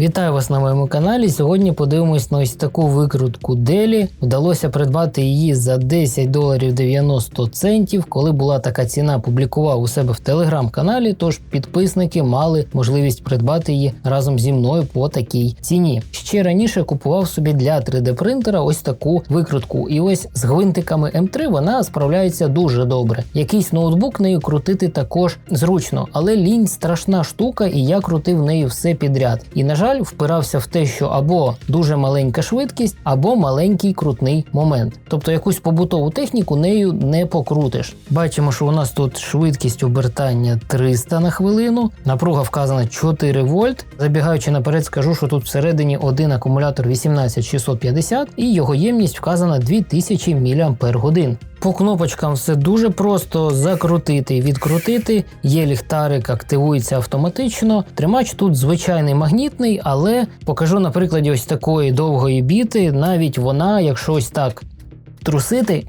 Вітаю вас на моєму каналі. Сьогодні подивимось на ось таку викрутку Делі. Вдалося придбати її за 10 доларів 90 центів. Коли була така ціна, публікував у себе в телеграм-каналі. Тож підписники мали можливість придбати її разом зі мною по такій ціні. Ще раніше купував собі для 3D принтера ось таку викрутку. І ось з гвинтиками М3 вона справляється дуже добре. Якийсь ноутбук нею крутити також зручно, але лінь страшна штука, і я крутив нею все підряд. І на жаль, впирався в те, що або дуже маленька швидкість, або маленький крутний момент. Тобто якусь побутову техніку нею не покрутиш. Бачимо, що у нас тут швидкість обертання 300 на хвилину, напруга вказана 4 вольт. Забігаючи наперед, скажу, що тут всередині один акумулятор 18650 і його ємність вказана 2000 мАч. По кнопочкам все дуже просто закрутити відкрутити. Є ліхтарик, активується автоматично. Тримач тут звичайний магнітний, але покажу на прикладі ось такої довгої біти. Навіть вона, якщо ось так трусити,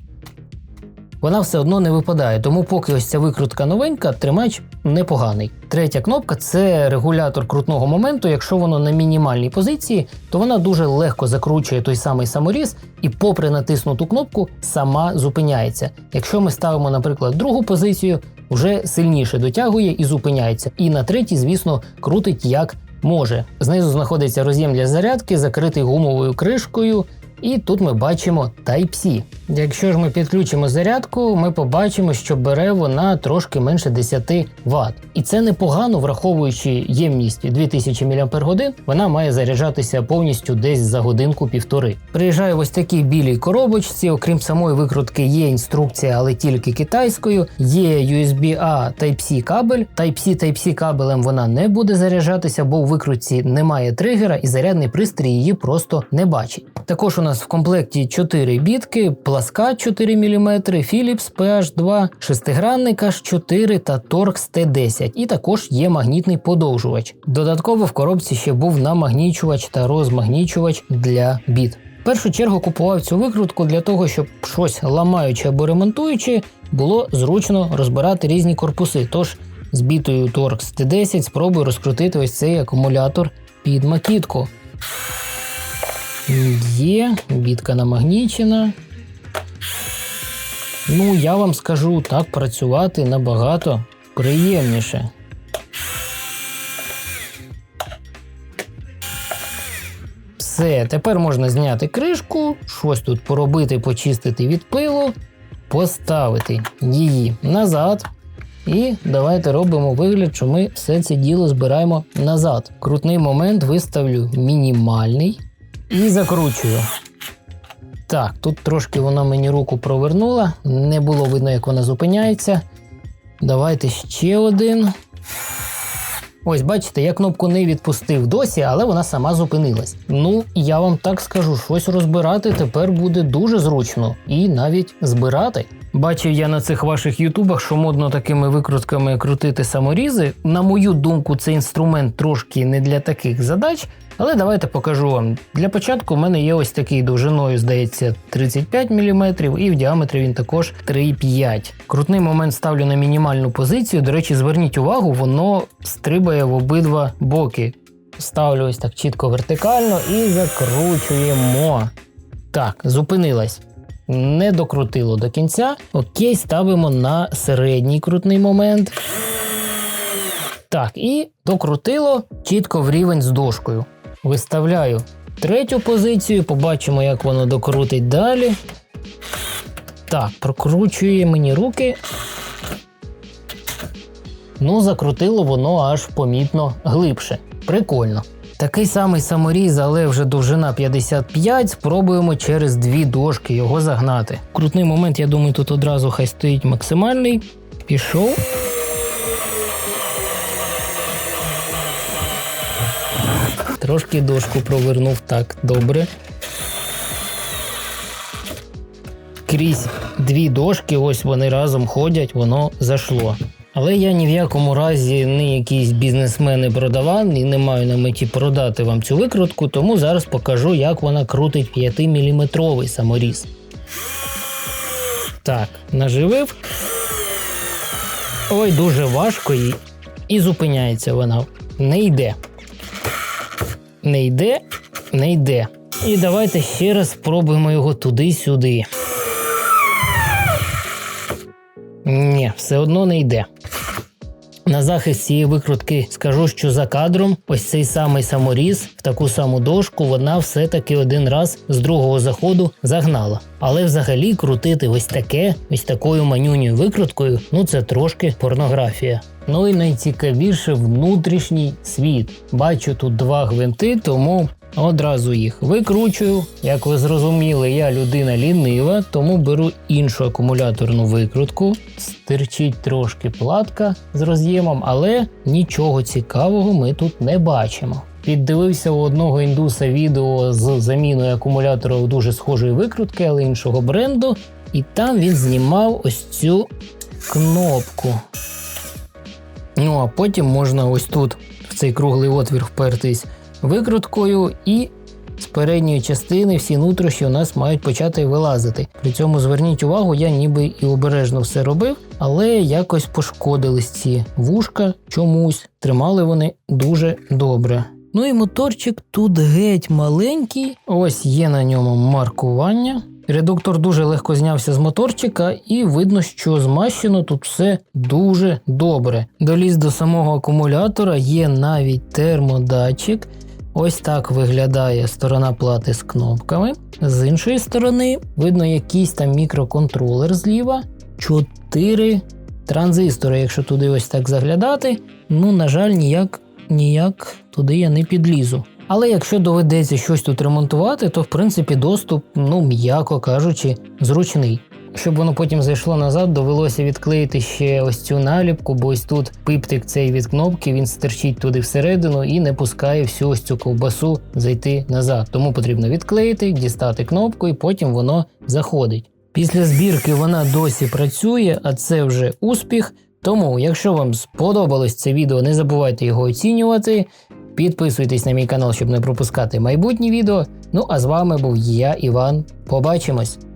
вона все одно не випадає. Тому поки ось ця викрутка новенька, тримач непоганий. Третя кнопка це регулятор крутного моменту. Якщо воно на мінімальній позиції, то вона дуже легко закручує той самий саморіз і, попри натиснуту кнопку, сама зупиняється. Якщо ми ставимо, наприклад, другу позицію, вже сильніше дотягує і зупиняється. І на третій, звісно, крутить як може. Знизу знаходиться роз'єм для зарядки, закритий гумовою кришкою. І тут ми бачимо Type-C. Якщо ж ми підключимо зарядку, ми побачимо, що бере вона трошки менше 10 Вт. І це непогано, враховуючи ємність 2000 мАч, вона має заряджатися повністю десь за годинку-півтори. Приїжджає в ось такій білій коробочці, окрім самої викрутки, є інструкція, але тільки китайською. Є USB-A Type-C кабель. Type-C Type-C кабелем вона не буде заряджатися, бо у викрутці немає тригера і зарядний пристрій її просто не бачить. Також у нас в комплекті 4 бітки, пласка 4 мм, Philips PH2, шестигранник H4 та Torx T10. І також є магнітний подовжувач. Додатково в коробці ще був намагнічувач та розмагнічувач для біт. В першу чергу купував цю викрутку для того, щоб щось ламаючи або ремонтуючи, було зручно розбирати різні корпуси. Тож з бітою Torx T10 спробую розкрутити ось цей акумулятор під макітку. Є, бітка намагнічена. Ну, я вам скажу, так працювати набагато приємніше. Все, тепер можна зняти кришку, щось тут поробити, почистити від пилу, поставити її назад. І давайте робимо вигляд, що ми все це діло збираємо назад. Крутний момент виставлю мінімальний і закручую. Так, тут трошки вона мені руку провернула, не було видно, як вона зупиняється. Давайте ще один. Ось, бачите, я кнопку не відпустив досі, але вона сама зупинилась. Ну, я вам так скажу, щось розбирати тепер буде дуже зручно і навіть збирати. Бачив я на цих ваших ютубах, що модно такими викрутками крутити саморізи. На мою думку, цей інструмент трошки не для таких задач, але давайте покажу вам. Для початку в мене є ось такий довжиною, здається, 35 мм, і в діаметрі він також 3,5. Крутний момент ставлю на мінімальну позицію. До речі, зверніть увагу, воно стрибає в обидва боки. Ставлю ось так чітко вертикально і закручуємо. Так, зупинилась. Не докрутило до кінця. Окей, ставимо на середній крутний момент. Так, і докрутило чітко в рівень з дошкою. Виставляю третю позицію, побачимо, як воно докрутить далі. Так, прокручує мені руки. Ну, закрутило воно аж помітно глибше. Прикольно. Такий самий саморіз, але вже довжина 55. Спробуємо через дві дошки його загнати. Крутний момент, я думаю, тут одразу хай стоїть максимальний. Пішов. Трошки дошку провернув так добре. Крізь дві дошки, ось вони разом ходять, воно зайшло. Але я ні в якому разі не якийсь бізнесмен і продаван і не маю на меті продати вам цю викрутку, тому зараз покажу, як вона крутить 5-мм саморіз. Так, наживив. Ой, дуже важко і, і зупиняється вона. Не йде. Не йде, не йде. І давайте ще раз спробуємо його туди-сюди. Ні, все одно не йде. На захист цієї викрутки скажу, що за кадром ось цей самий саморіз в таку саму дошку вона все-таки один раз з другого заходу загнала. Але взагалі крутити ось таке, ось такою манюньою викруткою, ну це трошки порнографія. Ну і найцікавіше внутрішній світ. Бачу тут два гвинти, тому одразу їх викручую. Як ви зрозуміли, я людина лінива, тому беру іншу акумуляторну викрутку. Стирчить трошки платка з роз'ємом, але нічого цікавого ми тут не бачимо. Піддивився у одного індуса відео з заміною акумулятора у дуже схожої викрутки, але іншого бренду, і там він знімав ось цю кнопку. Ну а потім можна ось тут, в цей круглий отвір, впертись викруткою, і з передньої частини всі нутрощі у нас мають почати вилазити. При цьому зверніть увагу, я ніби і обережно все робив, але якось пошкодились ці вушка чомусь. Тримали вони дуже добре. Ну і моторчик тут геть маленький. Ось є на ньому маркування. Редуктор дуже легко знявся з моторчика, і видно, що змащено тут все дуже добре. Доліз до самого акумулятора є навіть термодатчик. Ось так виглядає сторона плати з кнопками. З іншої сторони видно якийсь там мікроконтролер зліва, 4 транзистори, якщо туди ось так заглядати. Ну, на жаль, ніяк, ніяк туди я не підлізу. Але якщо доведеться щось тут ремонтувати, то в принципі доступ, ну м'яко кажучи, зручний. Щоб воно потім зайшло назад, довелося відклеїти ще ось цю наліпку, бо ось тут пиптик цей від кнопки, він стерчить туди всередину і не пускає всю ось цю ковбасу зайти назад. Тому потрібно відклеїти, дістати кнопку, і потім воно заходить. Після збірки вона досі працює, а це вже успіх. Тому, якщо вам сподобалось це відео, не забувайте його оцінювати. Підписуйтесь на мій канал, щоб не пропускати майбутні відео. Ну а з вами був я, Іван. Побачимось!